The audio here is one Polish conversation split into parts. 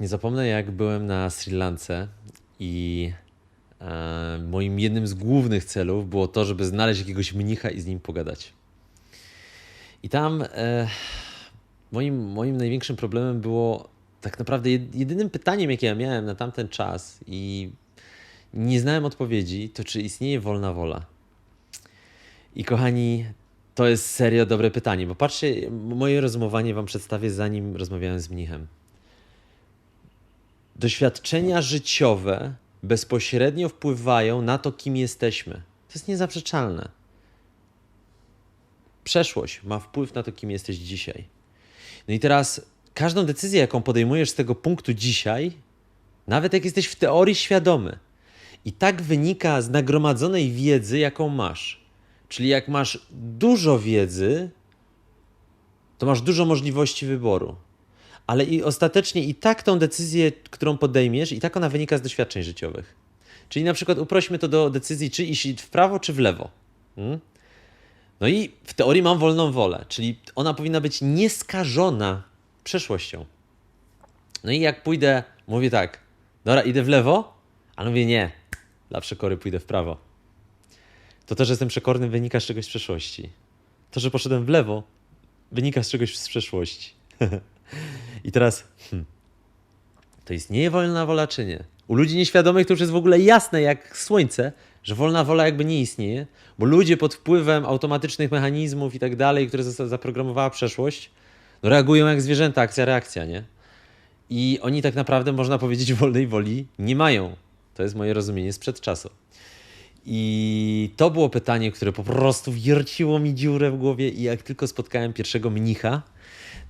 Nie zapomnę, jak byłem na Sri Lance i e, moim jednym z głównych celów było to, żeby znaleźć jakiegoś mnicha i z nim pogadać. I tam e, moim, moim największym problemem było tak naprawdę jed- jedynym pytaniem, jakie ja miałem na tamten czas i nie znałem odpowiedzi, to czy istnieje wolna wola. I kochani, to jest serio dobre pytanie, bo patrzcie, moje rozumowanie wam przedstawię, zanim rozmawiałem z mnichem. Doświadczenia życiowe bezpośrednio wpływają na to, kim jesteśmy. To jest niezaprzeczalne. Przeszłość ma wpływ na to, kim jesteś dzisiaj. No i teraz każdą decyzję, jaką podejmujesz z tego punktu dzisiaj, nawet jak jesteś w teorii świadomy, i tak wynika z nagromadzonej wiedzy, jaką masz. Czyli jak masz dużo wiedzy, to masz dużo możliwości wyboru. Ale i ostatecznie i tak tą decyzję, którą podejmiesz, i tak ona wynika z doświadczeń życiowych. Czyli na przykład uprośmy to do decyzji, czy iść w prawo, czy w lewo. Hmm? No i w teorii mam wolną wolę, czyli ona powinna być nieskażona przeszłością. No i jak pójdę, mówię tak, dobra, idę w lewo, ale mówię nie, dla przekory pójdę w prawo. To to, że jestem przekorny, wynika z czegoś z przeszłości. To, że poszedłem w lewo, wynika z czegoś z przeszłości. I teraz, hmm, to istnieje wolna wola, czy nie? U ludzi nieświadomych to już jest w ogóle jasne jak słońce, że wolna wola jakby nie istnieje, bo ludzie pod wpływem automatycznych mechanizmów i tak dalej, które zaprogramowała przeszłość, no reagują jak zwierzęta, akcja, reakcja, nie? I oni tak naprawdę, można powiedzieć, wolnej woli nie mają. To jest moje rozumienie sprzed czasu. I to było pytanie, które po prostu wierciło mi dziurę w głowie i jak tylko spotkałem pierwszego mnicha,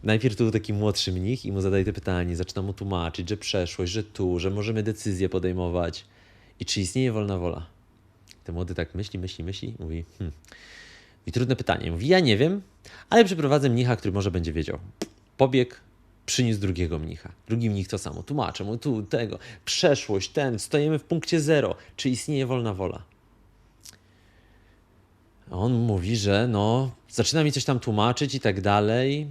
najpierw to był taki młodszy mnich i mu zadaję te pytanie, zaczynam mu tłumaczyć, że przeszłość, że tu, że możemy decyzje podejmować i czy istnieje wolna wola. Ten młody tak myśli, myśli, myśli, mówi, hmm. I trudne pytanie. Mówi, ja nie wiem, ale przyprowadzę mnicha, który może będzie wiedział. Pobiegł, przyniósł drugiego mnicha. Drugi mnich to samo. Tłumaczę mu tu, tego, przeszłość, ten, stajemy w punkcie zero. Czy istnieje wolna wola? On mówi, że no, zaczyna mi coś tam tłumaczyć i tak dalej,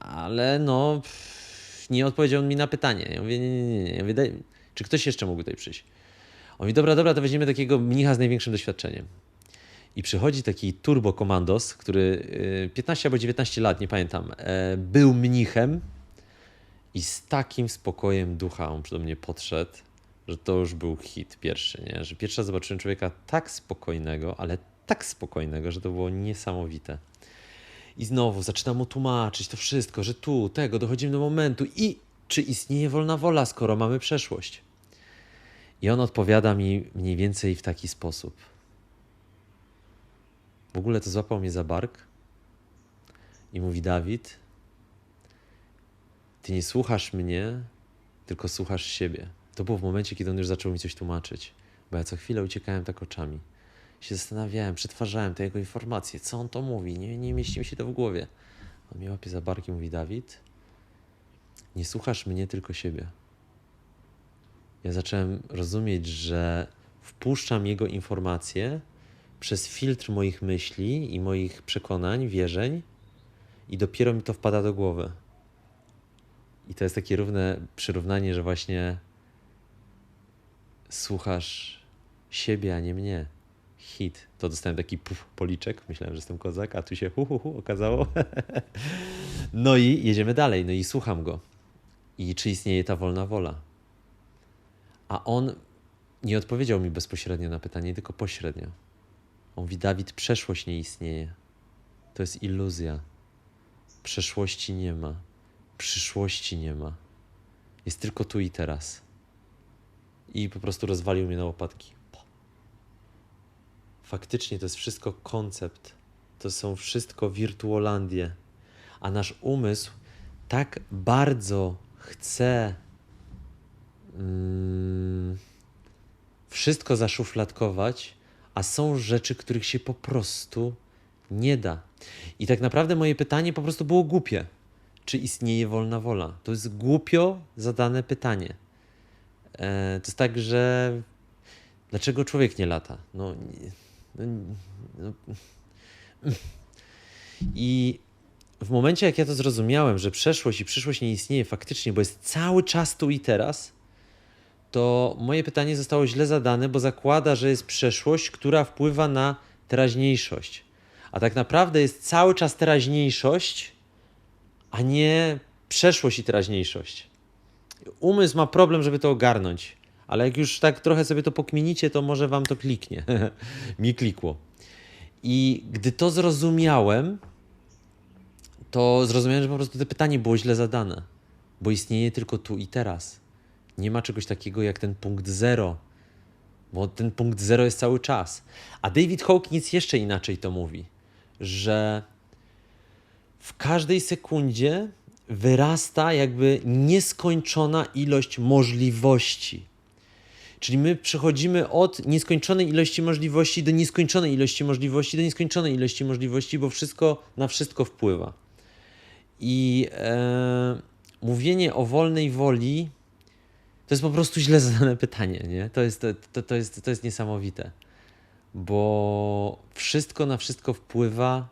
ale no, pff, nie odpowiedział mi na pytanie. Ja mówię, nie, nie, nie. Ja mówię, daj, czy ktoś jeszcze mógł tutaj przyjść? On mówi, dobra, dobra, to weźmiemy takiego mnicha z największym doświadczeniem. I przychodzi taki turbo komandos, który y, 15 albo 19 lat, nie pamiętam, e, był mnichem i z takim spokojem ducha on do mnie podszedł, że to już był hit pierwszy, nie? Że pierwszy raz zobaczyłem człowieka tak spokojnego, ale tak spokojnego, że to było niesamowite. I znowu zaczynam mu tłumaczyć to wszystko, że tu, tego, dochodzimy do momentu i czy istnieje wolna wola, skoro mamy przeszłość. I on odpowiada mi mniej więcej w taki sposób. W ogóle to złapał mnie za bark i mówi: Dawid, ty nie słuchasz mnie, tylko słuchasz siebie. To było w momencie, kiedy on już zaczął mi coś tłumaczyć, bo ja co chwilę uciekałem tak oczami. Się zastanawiałem, przetwarzałem te jego informacje, co on to mówi, nie, nie mieści mi się to w głowie. On mnie łapie za bark i mówi: Dawid, nie słuchasz mnie, tylko siebie. Ja zacząłem rozumieć, że wpuszczam jego informacje przez filtr moich myśli i moich przekonań, wierzeń, i dopiero mi to wpada do głowy. I to jest takie równe przyrównanie, że właśnie słuchasz siebie, a nie mnie. Hit. To dostałem taki puf, policzek. Myślałem, że jestem kozak, a tu się hu, hu, hu okazało. no i jedziemy dalej. No i słucham go. I czy istnieje ta wolna wola? A on nie odpowiedział mi bezpośrednio na pytanie, tylko pośrednio. On mówi, Dawid, przeszłość nie istnieje. To jest iluzja. Przeszłości nie ma. Przyszłości nie ma. Jest tylko tu i teraz. I po prostu rozwalił mnie na łopatki. Faktycznie to jest wszystko koncept. To są wszystko wirtuolandie. A nasz umysł tak bardzo chce mm, wszystko zaszufladkować, a są rzeczy, których się po prostu nie da. I tak naprawdę moje pytanie po prostu było głupie. Czy istnieje wolna wola? To jest głupio zadane pytanie. E, to jest tak, że dlaczego człowiek nie lata? No, nie-. I w momencie, jak ja to zrozumiałem, że przeszłość i przyszłość nie istnieje faktycznie, bo jest cały czas tu i teraz, to moje pytanie zostało źle zadane, bo zakłada, że jest przeszłość, która wpływa na teraźniejszość. A tak naprawdę jest cały czas teraźniejszość, a nie przeszłość i teraźniejszość. Umysł ma problem, żeby to ogarnąć, ale jak już tak trochę sobie to pokminicie, to może wam to kliknie. Mi klikło. I gdy to zrozumiałem, to zrozumiałem, że po prostu to pytanie było źle zadane, bo istnieje tylko tu i teraz. Nie ma czegoś takiego jak ten punkt zero, bo ten punkt zero jest cały czas. A David Hawkins jeszcze inaczej to mówi, że w każdej sekundzie wyrasta jakby nieskończona ilość możliwości. Czyli my przechodzimy od nieskończonej ilości możliwości do nieskończonej ilości możliwości do nieskończonej ilości możliwości, bo wszystko na wszystko wpływa. I e, mówienie o wolnej woli to jest po prostu źle zadane pytanie, nie? To jest, to, to, jest, to jest niesamowite, bo wszystko na wszystko wpływa.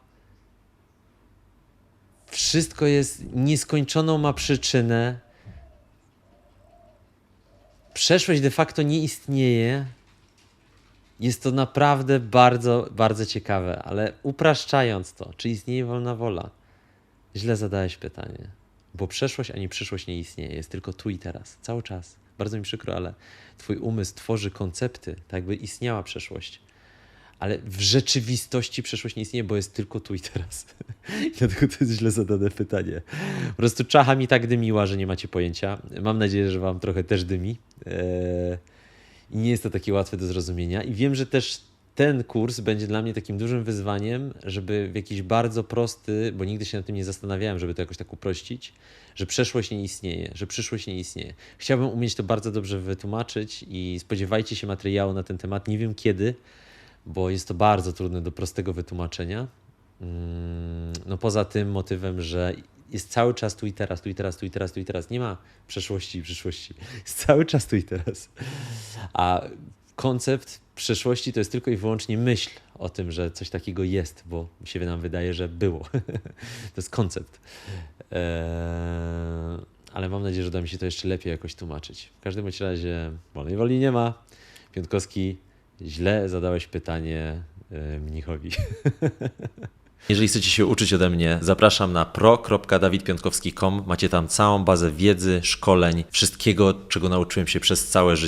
Wszystko jest nieskończoną ma przyczynę. Przeszłość de facto nie istnieje. Jest to naprawdę bardzo, bardzo ciekawe, ale upraszczając to, czy istnieje wolna wola? Źle zadałeś pytanie, bo przeszłość ani przyszłość nie istnieje, jest tylko tu i teraz, cały czas. Bardzo mi przykro, ale Twój umysł tworzy koncepty, tak jakby istniała przeszłość. Ale w rzeczywistości przeszłość nie istnieje, bo jest tylko tu i teraz. I dlatego to jest źle zadane pytanie. Po prostu czacha mi tak dymiła, że nie macie pojęcia. Mam nadzieję, że Wam trochę też dymi. Eee, I nie jest to takie łatwe do zrozumienia. I wiem, że też ten kurs będzie dla mnie takim dużym wyzwaniem, żeby w jakiś bardzo prosty, bo nigdy się nad tym nie zastanawiałem, żeby to jakoś tak uprościć, że przeszłość nie istnieje, że przyszłość nie istnieje. Chciałbym umieć to bardzo dobrze wytłumaczyć i spodziewajcie się materiału na ten temat. Nie wiem kiedy, bo jest to bardzo trudne do prostego wytłumaczenia. Mm, No poza tym motywem, że jest cały czas tu i teraz, tu i teraz, tu i teraz, tu i teraz. Nie ma przeszłości i przyszłości. Jest cały czas tu i teraz. A koncept przeszłości to jest tylko i wyłącznie myśl o tym, że coś takiego jest, bo się nam wydaje, że było. to jest koncept. Eee, ale mam nadzieję, że uda mi się to jeszcze lepiej jakoś tłumaczyć. W każdym razie wolnej woli nie ma. Piątkowski, źle zadałeś pytanie e, mnichowi. Jeżeli chcecie się uczyć ode mnie, zapraszam na pro.dawidpiątkowski.com. Macie tam całą bazę wiedzy, szkoleń, wszystkiego, czego nauczyłem się przez całe życie.